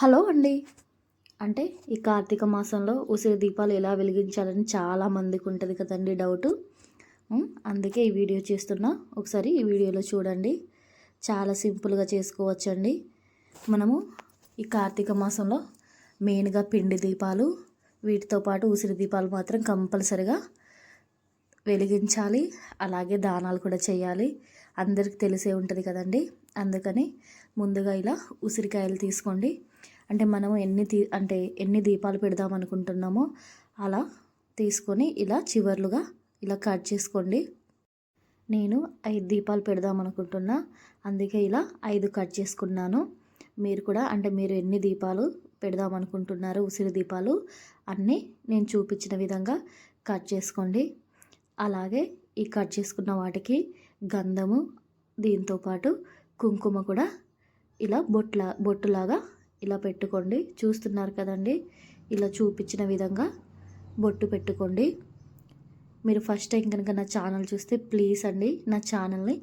Hello అండి. అంటే ఈ కార్తీక మాసంలో ఉసిరి దీపాలు ఎలా వెలిగించాలని చాలా మందికి ఉంటుంది కదండి డౌటు. అందుకే ఈ వీడియో చేస్తున్నా. ఒకసారి ఈ వీడియోలో చూడండి. చాలా సింపుల్గా చేసుకోవచ్చండి. మనము ఈ కార్తీక మాసంలో మెయిన్గా పిండి దీపాలు వీటితో పాటు ఉసిరి దీపాలు మాత్రం కంపల్సరిగా వెలిగించాలి. అలాగే దానాలు కూడా చేయాలి. అందరికి తెలిసే ఉంటుంది కదండి. అందుకని ముందుగా ఇలా ఉసిరికాయలు తీసుకోండి. అంటే మనం ఎన్ని తీ అంటే ఎన్ని దీపాలు పెడదాం అనుకుంటున్నామో అలా తీసుకొని ఇలా చివర్లుగా ఇలా కట్ చేసుకోండి. నేను ఐదు దీపాలు పెడదాం అనుకుంటున్నా. అందుకే ఇలా ఐదు కట్ చేసుకున్నాను. మీరు కూడా అంటే మీరు ఎన్ని దీపాలు పెడదాం అనుకుంటున్నారు ఉసిరి దీపాలు అన్నీ నేను చూపించిన విధంగా కట్ చేసుకోండి. అలాగే ఈ కట్ చేసుకున్న వాటికి గంధము దీంతోపాటు కుంకుమ కూడా ఇలా బొట్ల బొట్టులాగా ఇలా పెట్టుకోండి. చూస్తున్నారు కదండి? ఇలా చూపించిన విధంగా బొట్టు పెట్టుకోండి. మీరు ఫస్ట్ టైం కనుక నా ఛానల్ చూస్తే ప్లీజ్ అండి నా ఛానల్ని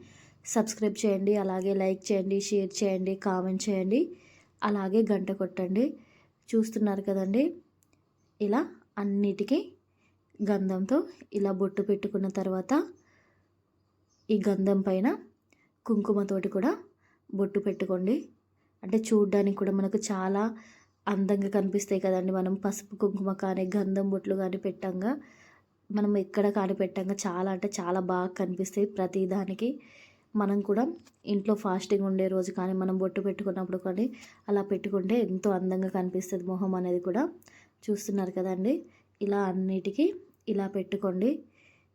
సబ్స్క్రైబ్ చేయండి అలాగే లైక్ చేయండి షేర్ చేయండి కామెంట్ చేయండి అలాగే గంట కొట్టండి. చూస్తున్నారు కదండి? ఇలా అన్నిటికీ గంధంతో ఇలా బొట్టు పెట్టుకున్న తర్వాత ఈ గంధం పైన కుంకుమతోటి కూడా బొట్టు పెట్టుకోండి. అంటే చూడడానికి కూడా మనకు చాలా అందంగా కనిపిస్తాయి కదండి. మనం పసుపు కుంకుమ కానీ గంధం బొట్లు కానీ పెట్టంగా మనం ఎక్కడ కానీ పెట్టంగా చాలా అంటే చాలా బాగా కనిపిస్తాయి ప్రతి దానికి. మనం కూడా ఇంట్లో ఫాస్టింగ్ ఉండే రోజు కానీ మనం బొట్టు పెట్టుకున్నప్పుడు కానీ అలా పెట్టుకుంటే ఎంతో అందంగా కనిపిస్తుంది మొహం అనేది కూడా. చూస్తున్నారు కదండి. ఇలా అన్నిటికీ ఇలా పెట్టుకోండి.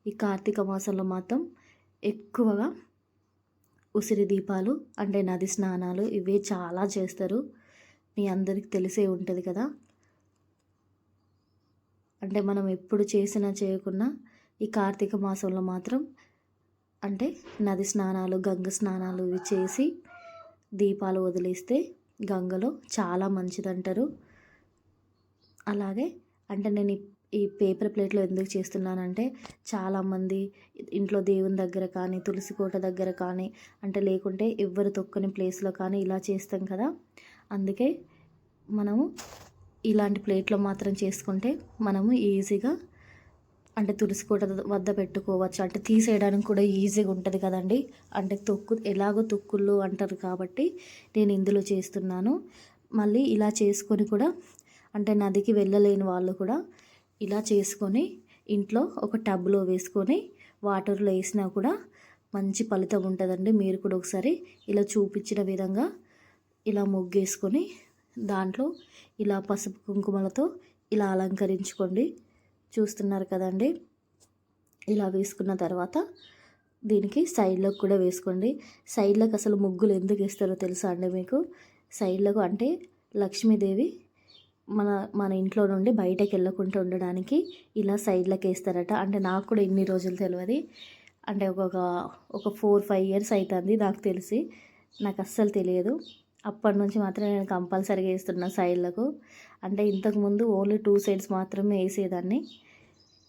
ఈ కార్తీక మాసంలో మాత్రం ఎక్కువగా ఉసిరి దీపాలు అంటే నది స్నానాలు ఇవే చాలా చేస్తారు. మీ అందరికి తెలిసే ఉంటుంది కదా. అంటే మనం ఎప్పుడు చేసినా చేయకున్నా ఈ కార్తీక మాసంలో మాత్రం అంటే నది స్నానాలు గంగ స్నానాలు ఇవి చేసి దీపాలు వదిలేస్తే గంగలో చాలా మంచిదంటారు. అలాగే అంటే నేను ఈ- పేపర్ ప్లేట్లో ఎందుకు చేస్తున్నానంటే చాలామంది ఇంట్లో దేవుని దగ్గర కానీ తులసి కోట దగ్గర కానీ అంటే లేకుంటే ఎవ్వరు తొక్కని ప్లేస్లో కానీ ఇలా చేస్తాం కదా. అందుకే మనము ఇలాంటి ప్లేట్లో మాత్రం చేసుకుంటే మనము ఈజీగా అంటే తులసి కోట వద్ద పెట్టుకోవచ్చు. అంటే తీసేయడానికి కూడా ఈజీగా ఉంటుంది కదండి. అంటే తొక్కు ఎలాగో తొక్కులు అంటారు కాబట్టి నేను ఇందులో చేస్తున్నాను. మళ్ళీ ఇలా చేసుకొని కూడా అంటే నదికి వెళ్ళలేని వాళ్ళు కూడా ఇలా చేసుకొని ఇంట్లో ఒక టబ్లో వేసుకొని వాటర్లో వేసినా కూడా మంచి ఫలితం ఉంటుందండి. మీరు కూడా ఒకసారి ఇలా చూపించిన విధంగా ఇలా ముగ్గేసుకొని దాంట్లో ఇలా పసుపు కుంకుమలతో ఇలా అలంకరించుకోండి. చూస్తున్నారు కదండి? ఇలా వేసుకున్న తర్వాత దీనికి సైడ్లోకి కూడా వేసుకోండి. సైడ్లకు అసలు ముగ్గులు ఎందుకు వేస్తారో తెలుసా అండి మీకు? సైడ్లకు అంటే లక్ష్మీదేవి మన మన ఇంట్లో నుండి బయటకు వెళ్ళకుండా ఉండడానికి ఇలా సైడ్లకు వేస్తారట. అంటే నాకు కూడా ఇన్ని రోజులు తెలియదు అంటే ఒక ఒక ఫోర్ ఫైవ్ ఇయర్స్ అవుతుంది నాకు తెలిసి. నాకు అస్సలు తెలియదు. అప్పటి నుంచి మాత్రం నేను కంపల్సరీగా వేస్తున్నా సైడ్లకు అంటే ఇంతకుముందు ఓన్లీ టూ సైడ్స్ మాత్రమే వేసేదాన్ని.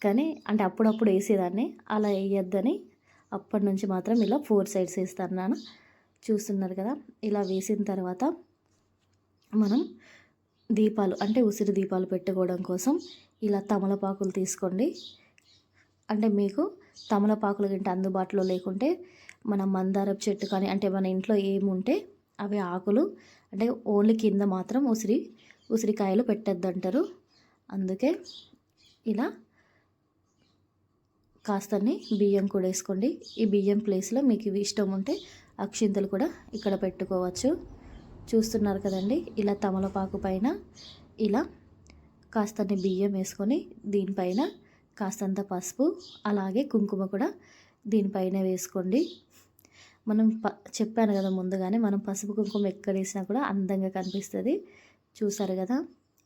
కానీ అంటే అప్పుడప్పుడు వేసేదాన్ని. అలా వేయొద్దని అప్పటి నుంచి మాత్రం ఇలా ఫోర్ సైడ్స్ వేస్తున్నాను. చూస్తున్నారు కదా? ఇలా వేసిన తర్వాత మనం దీపాలు అంటే ఉసిరి దీపాలు పెట్టుకోవడం కోసం ఇలా తమలపాకులు తీసుకోండి. అంటే మీకు తమలపాకులు గింట అందుబాటులో లేకుంటే మన మందారపు చెట్టు కానీ అంటే మన ఇంట్లో ఏముంటే అవి ఆకులు అంటే ఓన్లీ కింద మాత్రం ఉసిరి ఉసిరికాయలు పెట్టద్దు అంటారు అందుకే ఇలా కాస్తని బియ్యం కూడా వేసుకోండి. ఈ బియ్యం ప్లేస్లో మీకు ఇవి ఇష్టం ఉంటే అక్షింతలు కూడా ఇక్కడ పెట్టుకోవచ్చు. చూస్తున్నారు కదండి. ఇలా తమలపాకు పైన ఇలా కాస్తని బియ్యం వేసుకొని దీనిపైన కాస్తంత పసుపు అలాగే కుంకుమ కూడా దీనిపైన వేసుకోండి. మనం ప చెప్పాను కదా ముందుగానే మనం పసుపు కుంకుమ ఎక్కడ వేసినా కూడా అందంగా కనిపిస్తుంది. చూసారు కదా?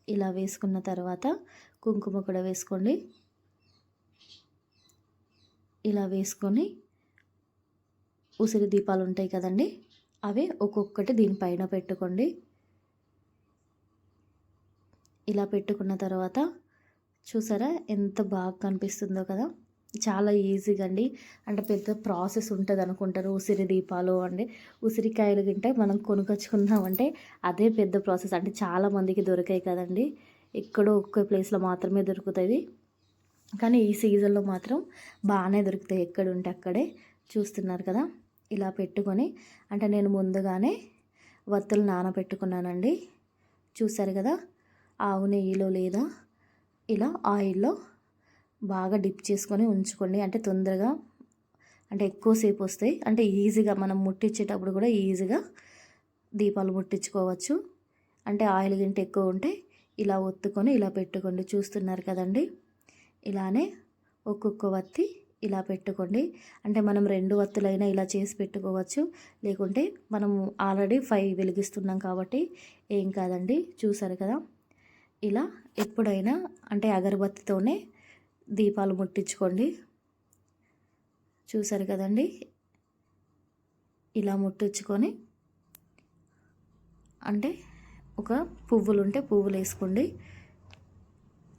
ఇలా వేసుకున్న తర్వాత కుంకుమ కూడా వేసుకోండి. ఇలా వేసుకొని ఉసిరి దీపాలు ఉంటాయి కదండి. అవి ఒక్కొక్కటి దీనిపైన పెట్టుకోండి. ఇలా పెట్టుకున్న తర్వాత చూసారా ఎంత బాగా కనిపిస్తుందో కదా. చాలా ఈజీగా అండి. అంటే పెద్ద ప్రాసెస్ ఉంటుంది అనుకుంటారు. ఉసిరి దీపాలు అంటే ఉసిరికాయలు తింటే మనం కొనుకొచ్చుకున్నామంటే అదే పెద్ద ప్రాసెస్. అంటే చాలామందికి దొరికాయి కదండి. ఎక్కడో ఒక్క ప్లేస్లో మాత్రమే దొరుకుతాయి. కానీ ఈ సీజన్లో మాత్రం బాగానే దొరుకుతాయి. ఎక్కడ ఉంటే అక్కడే చూస్తున్నారు కదా. ఇలా పెట్టుకొని అంటే నేను ముందుగానే వత్తులు నానబెట్టుకున్నానండి. చూసారు కదా ఆవు నెయ్యిలో లేదా ఇలా ఆయిల్లో బాగా డిప్ చేసుకొని ఉంచుకోండి. అంటే తొందరగా అంటే ఎక్కువసేపు వస్తాయి. అంటే ఈజీగా మనం ముట్టించేటప్పుడు కూడా ఈజీగా దీపాలు ముట్టించుకోవచ్చు. అంటే ఆయిల్ గింట ఎక్కువ ఉంటే ఇలా ఒత్తుకొని ఇలా పెట్టుకోండి. చూస్తున్నారు కదండి ఇలానే ఒక్కొక్క వత్తి ఇలా పెట్టుకోండి. అంటే మనం రెండు వత్తులైనా ఇలా చేసి పెట్టుకోవచ్చు. లేకుంటే మనం ఆల్రెడీ ఫైవ్ వెలిగిస్తున్నాం కాబట్టి ఏం కాదండి. చూసారు కదా? ఇలా ఎప్పుడైనా అంటే అగరబత్తితోనే దీపాలు ముట్టించుకోండి. చూసారు కదండి? ఇలా ముట్టించుకొని అంటే ఒక పువ్వులు ఉంటే పువ్వులు వేసుకోండి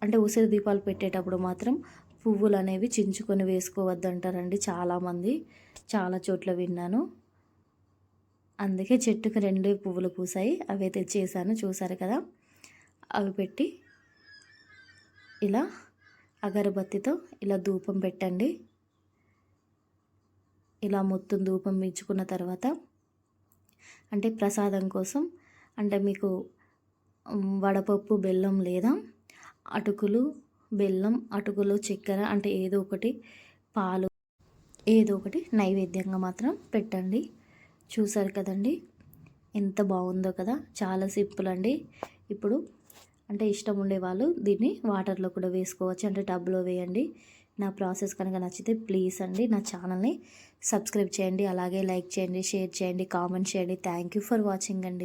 అంటే ఉసిరి దీపాలు పెట్టేటప్పుడు మాత్రం పువ్వులు అనేవి చించుకొని వేసుకోవద్దంటారండి చాలామంది. చాలా చోట్ల విన్నాను. అందుకే చెట్టుకు రెండే పువ్వులు పూసాయి అవి తెచ్చేసాను. చూసారు కదా? అవి పెట్టి ఇలా అగరబత్తితో ఇలా ధూపం పెట్టండి. ఇలా మొత్తం ధూపం మించుకున్న తర్వాత అంటే ప్రసాదం కోసం అంటే మీకు వడపప్పు బెల్లం లేదా అటుకులు బెల్లం అటుకులు చక్కెర అంటే ఏదో ఒకటి పాలు ఏదో ఒకటి నైవేద్యంగా మాత్రం పెట్టండి. చూసారు కదండి? ఎంత బాగుందో కదా? చాలా సింపుల్ అండి. ఇప్పుడు అంటే ఇష్టం ఉండే వాళ్ళు దీన్ని వాటర్లో కూడా వేసుకోవచ్చు. అంటే టబ్లో వేయండి. నా ప్రాసెస్ కనుక నచ్చితే ప్లీజ్ అండి నా ఛానల్ని సబ్స్క్రైబ్ చేయండి. అలాగే లైక్ చేయండి షేర్ చేయండి కామెంట్ చేయండి. థ్యాంక్ యూ ఫర్ వాచింగ్ అండి.